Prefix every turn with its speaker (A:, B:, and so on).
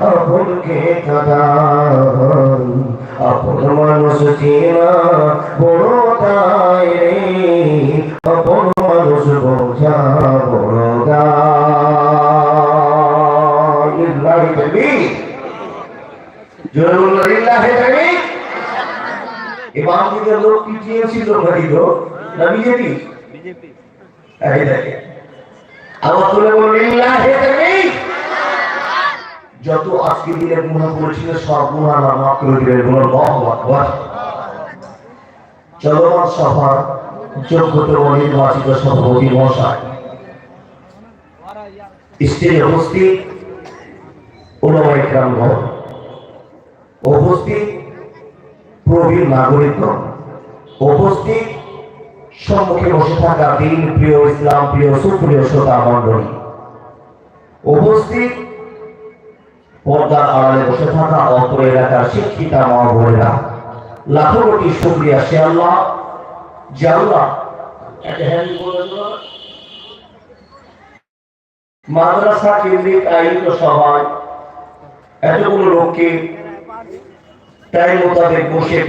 A: আপনকে কাদাই আপন মানুষ চেনা বড় তাই রে। আপন মানুষ বোঝা বড় দায়। জোরে ইমাম দিকে লোক না বিজেপি?
B: বিজেপি।
A: এই দেখে আবার তুলে যত আজকে দিনে গুনাহ করেছিল, সব গুনাহ আল্লাহ মাফ করে আল্লাহু আকবার। চলমান সভার যোগ্যত ও নির্বাচিত সভাপতি মহাশয় স্টেজে উপস্থিত ওলামা ইকরামগণ উপস্থিত প্রবীণ উপস্থিত সম্মুখে বসে থাকা দিন প্রিয় ইসলাম, প্রিয় সুপ্রিয় শ্রোতা মণ্ডলী উপস্থিত পর্দার আড়ালে বসে থাকা অত্র এলাকার শিক্ষিতা মা বোনেরা। লাখো কোটি শুক্রিয়া, সে আল্লাহ। যে। মাদ্রাসা কেন্দ্রিক সভায় এতগুলো লোককে টাইম মোতাবেক বসে